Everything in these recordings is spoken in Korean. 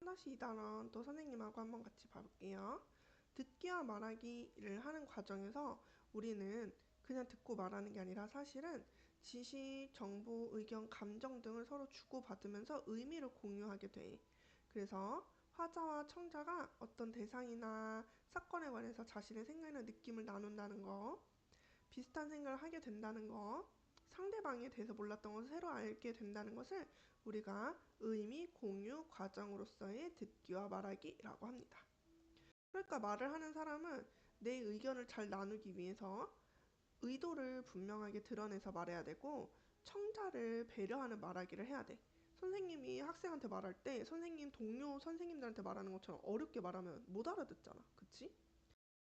3-2단원 또 선생님하고 한번 같이 봐볼게요. 듣기와 말하기를 하는 과정에서 우리는 그냥 듣고 말하는 게 아니라 사실은 지식, 정보, 의견, 감정 등을 서로 주고받으면서 의미를 공유하게 돼. 그래서 화자와 청자가 어떤 대상이나 사건에 관해서 자신의 생각이나 느낌을 나눈다는 거, 비슷한 생각을 하게 된다는 거, 상대방에 대해서 몰랐던 것을 새로 알게 된다는 것을 우리가 의미 공유 과정으로서의 듣기와 말하기라고 합니다. 그러니까 말을 하는 사람은 내 의견을 잘 나누기 위해서 의도를 분명하게 드러내서 말해야 되고 청자를 배려하는 말하기를 해야 돼. 선생님이 학생한테 말할 때 선생님 동료 선생님들한테 말하는 것처럼 어렵게 말하면 못 알아듣잖아. 그치?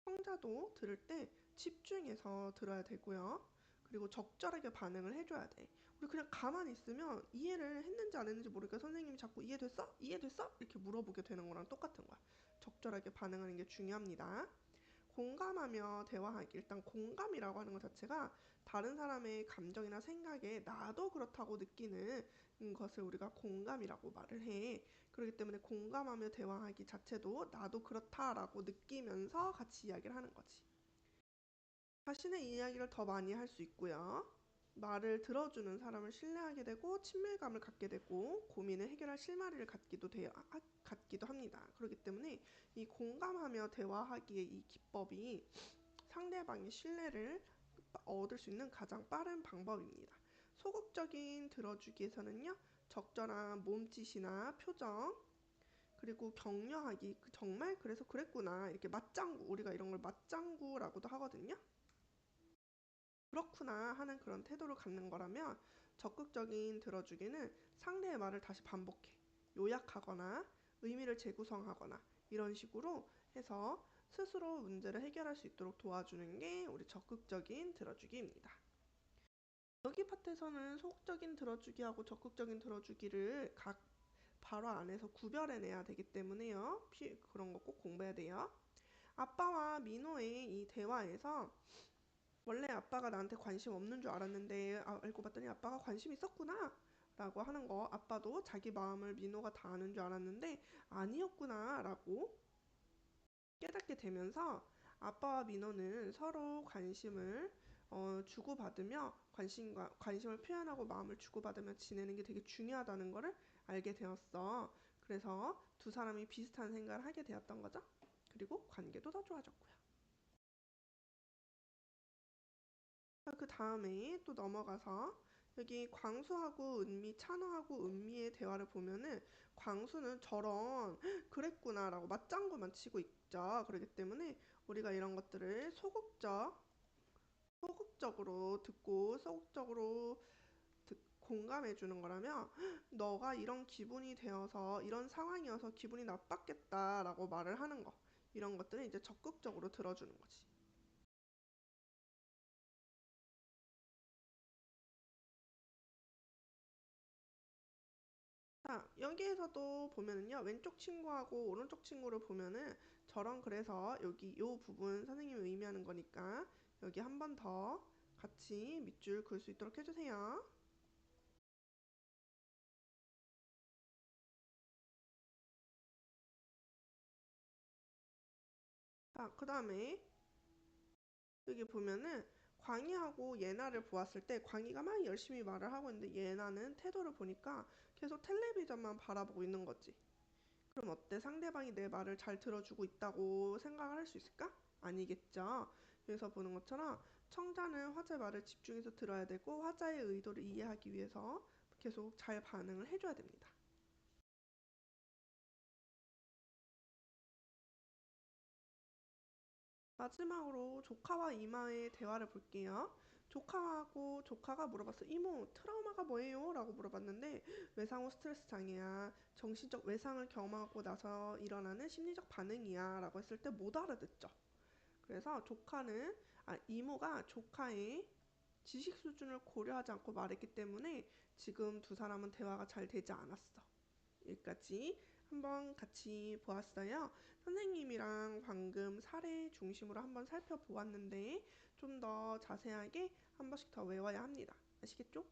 청자도 들을 때 집중해서 들어야 되고요. 그리고 적절하게 반응을 해줘야 돼. 우리 그냥 가만히 있으면 이해를 했는지 안 했는지 모르니까 선생님이 자꾸 이해됐어? 이해됐어? 이렇게 물어보게 되는 거랑 똑같은 거야. 적절하게 반응하는 게 중요합니다. 공감하며 대화하기. 일단 공감이라고 하는 것 자체가 다른 사람의 감정이나 생각에 나도 그렇다고 느끼는 것을 우리가 공감이라고 말을 해. 그렇기 때문에 공감하며 대화하기 자체도 나도 그렇다라고 느끼면서 같이 이야기를 하는 거지. 자신의 이야기를 더 많이 할 수 있고요. 말을 들어주는 사람을 신뢰하게 되고 친밀감을 갖게 되고 고민을 해결할 실마리를 갖기도 돼요. 아, 갖기도 합니다. 그렇기 때문에 이 공감하며 대화하기의 이 기법이 상대방의 신뢰를 얻을 수 있는 가장 빠른 방법입니다. 소극적인 들어주기에서는요. 적절한 몸짓이나 표정 그리고 격려하기 정말 그래서 그랬구나 이렇게 맞장구 우리가 이런 걸 맞장구라고도 하거든요. 그렇구나 하는 그런 태도를 갖는 거라면 적극적인 들어주기는 상대의 말을 다시 반복해 요약하거나 의미를 재구성하거나 이런 식으로 해서 스스로 문제를 해결할 수 있도록 도와주는 게 우리 적극적인 들어주기입니다. 여기 파트에서는 소극적인 들어주기하고 적극적인 들어주기를 각 바로 안에서 구별해내야 되기 때문에요. 그런 거 꼭 공부해야 돼요. 아빠와 민호의 이 대화에서 원래 아빠가 나한테 관심 없는 줄 알았는데 아, 알고 봤더니 아빠가 관심 있었구나 라고 하는 거 아빠도 자기 마음을 민호가 다 아는 줄 알았는데 아니었구나 라고 깨닫게 되면서 아빠와 민호는 서로 관심을 어, 주고받으며 관심과 관심을 표현하고 마음을 주고받으며 지내는 게 되게 중요하다는 것을 알게 되었어. 그래서 두 사람이 비슷한 생각을 하게 되었던 거죠. 그리고 관계도 더 좋아졌고요. 그 다음에 또 넘어가서 여기 광수하고 은미, 찬호하고 은미의 대화를 보면은 광수는 저런 그랬구나 라고 맞장구만 치고 있죠. 그렇기 때문에 우리가 이런 것들을 소극적, 소극적으로 듣고 소극적으로 공감해 주는 거라면 너가 이런 기분이 되어서 이런 상황이어서 기분이 나빴겠다 라고 말을 하는 거 이런 것들은 이제 적극적으로 들어주는 거지. 자, 여기에서도 보면은요, 왼쪽 친구하고 오른쪽 친구를 보면은 저런 그래서 여기 요 부분 선생님이 의미하는 거니까 여기 한 번 더 같이 밑줄 그을 수 있도록 해주세요. 자, 그 다음에 여기 보면은 광희하고 예나를 보았을 때 광희가 막 열심히 말을 하고 있는데 예나는 태도를 보니까 계속 텔레비전만 바라보고 있는 거지. 그럼 어때? 상대방이 내 말을 잘 들어주고 있다고 생각을 할 수 있을까? 아니겠죠. 여기서 보는 것처럼 청자는 화자 말을 집중해서 들어야 되고 화자의 의도를 이해하기 위해서 계속 잘 반응을 해줘야 됩니다. 마지막으로 조카와 이마의 대화를 볼게요. 조카하고 조카가 물어봤어. 이모, 트라우마가 뭐예요? 라고 물어봤는데 외상 후 스트레스 장애야. 정신적 외상을 경험하고 나서 일어나는 심리적 반응이야. 라고 했을 때 못 알아듣죠. 그래서 조카는 아, 이모가 조카의 지식 수준을 고려하지 않고 말했기 때문에 지금 두 사람은 대화가 잘 되지 않았어. 여기까지 한번 같이 보았어요. 선생님이랑 방금 사례 중심으로 한번 살펴보았는데 좀 더 자세하게 한 번씩 더 외워야 합니다. 아시겠죠?